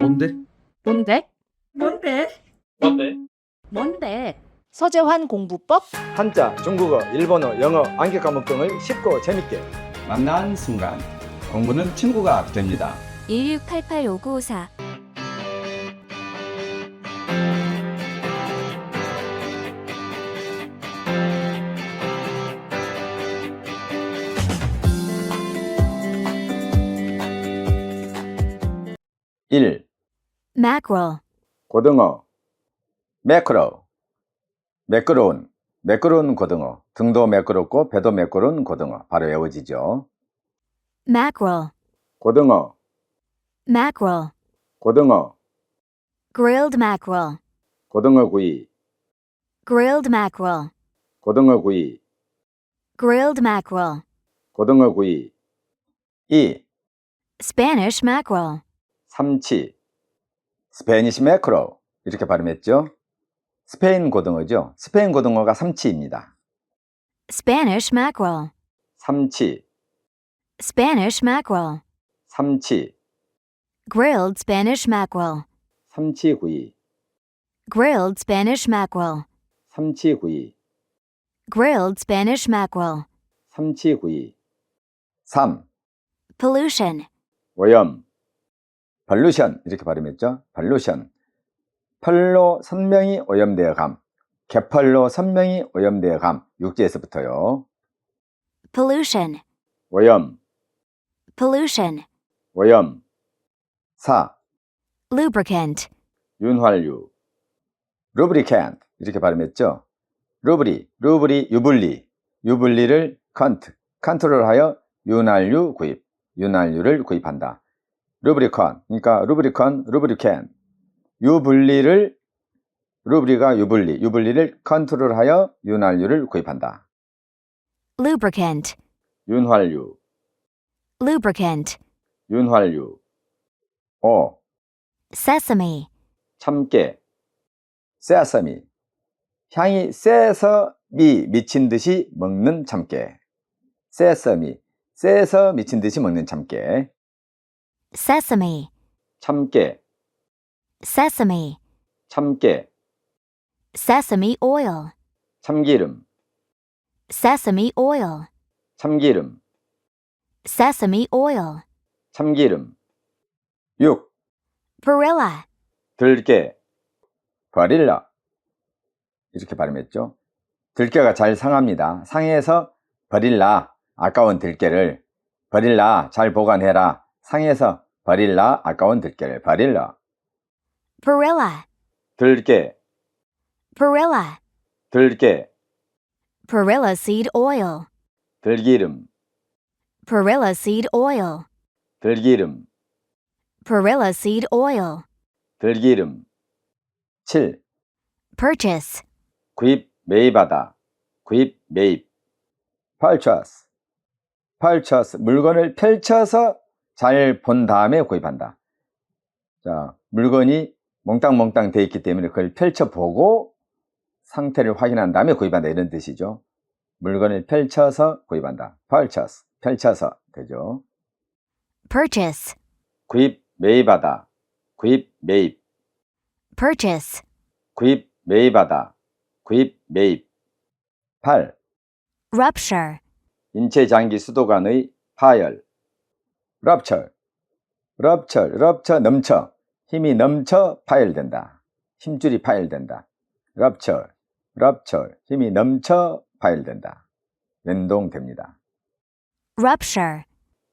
뭔데? 뭔데? 뭔데? 뭔데? 뭔데? 서재환 공부법 한자, 중국어, 일본어, 영어, 암기 과목 등을 쉽고 재밌게 만난 순간 공부는 친구가 됩니다. 16885954 1. Mackerel 고등어 매크로 매끄러운 매끄러운 고등어 등도 매끄럽고 배도 매끄러운 고등어 바로 외워지죠. mackerel 고등어 mackerel 고등어 grilled mackerel 고등어 구이 grilled mackerel 고등어 구이 grilled mackerel 고등어 구이 2. Spanish mackerel 삼치 스페니시 매크로 이렇게 발음했죠. 스페인 고등어죠. 스페인 고등어가 삼치입니다. Spanish mackerel 삼치 Spanish mackerel 삼치 grilled Spanish mackerel 삼치 구이 grilled Spanish mackerel 삼치 구이 grilled Spanish mackerel 삼치 구이 3. pollution 오염 발루션 이렇게 발음했죠. 발루션. 펄로 선명히 오염되어 감. 개펄로 선명히 오염되어 감. 육지에서부터요. pollution. 오염. Pollution. 오염. 4. lubricant. 윤활유. 루브리캔트 이렇게 발음했죠. 루브리 루브리 유불리. 유불리를 컨트 컨트롤 하여 윤활유 구입. 윤활유를 구입한다. 루브리컨 그러니까 루브리컨 루브리캔 유불리를 루브리가 유불리 유불리를 컨트롤하여 윤활유를 구입한다. lubricant. 윤활유. Lubricant. 윤활유. 5. sesame. 참깨. 세사미 향이 세서 미 미친 듯이 먹는 참깨. 세서미 세서 미친 듯이 먹는 참깨 sesame. 참깨. Sesame. 참깨. Sesame oil. 참기름. Sesame oil. 참기름. Sesame oil. 참기름. 6. perilla 들깨. 버릴라. 이렇게 발음했죠? 들깨가 잘 상합니다. 상해서 버릴라 아까운 들깨를. 버릴라 잘 보관해라 상해서 버릴라 아까운 들깨를 버릴라 perilla 들깨 perilla 들깨 perilla seed oil 들기름 perilla seed oil 들기름 perilla seed oil 들기름 7. purchase 구입 매입하다 구입 매입 purchase purchase 물건을 펼쳐서 잘 본 다음에 구입한다. 자 물건이 몽땅몽땅 돼 있기 때문에 그걸 펼쳐보고 상태를 확인한 다음에 구입한다. 이런 뜻이죠. 물건을 펼쳐서 구입한다. purchase 펼쳐서. 되죠. Purchase. 구입 매입하다. 구입 매입. Purchase. 구입 매입하다. 구입 매입. 8. rupture. 인체 장기 수도 간의 파열 rupture rupture rupture 넘쳐 힘이 넘쳐 파열된다 힘줄이 파열된다 rupture rupture 힘이 넘쳐 파열된다 연동됩니다 rupture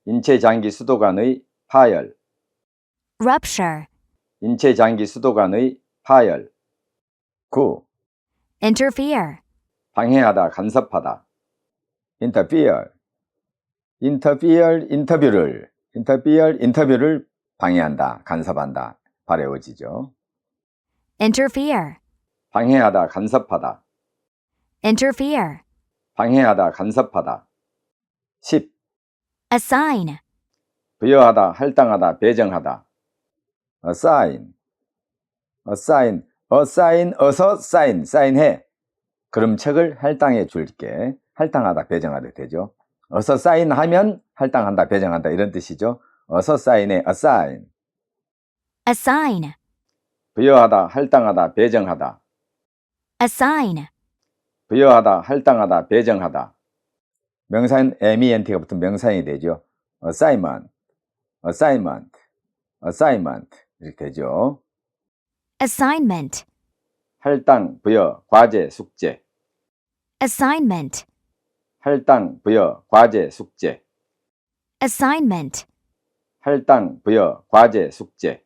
인체 장기 수도 간의 파열 rupture 인체 장기 수도 간의 파열 9. interfere 방해하다 간섭하다 interfere interfere 인터뷰를 interfere 인터뷰를 방해한다 간섭한다 발해오지죠. Interfere. 방해하다 간섭하다. Interfere. 방해하다 간섭하다. 10. assign. 부여하다 할당하다 배정하다. Assign. Assign. Assign 어서 사인 사인해. 그럼 책을 할당해 줄게. 할당하다 배정하다 되죠 어서 사인하면 할당한다 배정한다 이런 뜻이죠 어서 사인해 assign assign, 부여하다, 할당하다, 배정하다. assign, 부여하다, 할당하다, 배정하다. 명사인 MENT가 붙은 명사인이 되죠. assignment, assignment, assignment 이렇게 되죠. assignment, 할당, 부여, 과제, 숙제. assignment, 할당, 부여, 과제, 숙제. assignment, 할당, 부여, 과제, 숙제.